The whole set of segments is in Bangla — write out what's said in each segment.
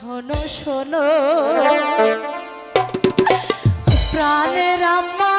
শোনো শোনো। প্রাণের আম্মা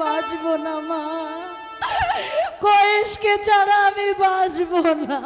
বাঁচব না মা। কয়েশকে ছাড়া আমি বাঁচব না।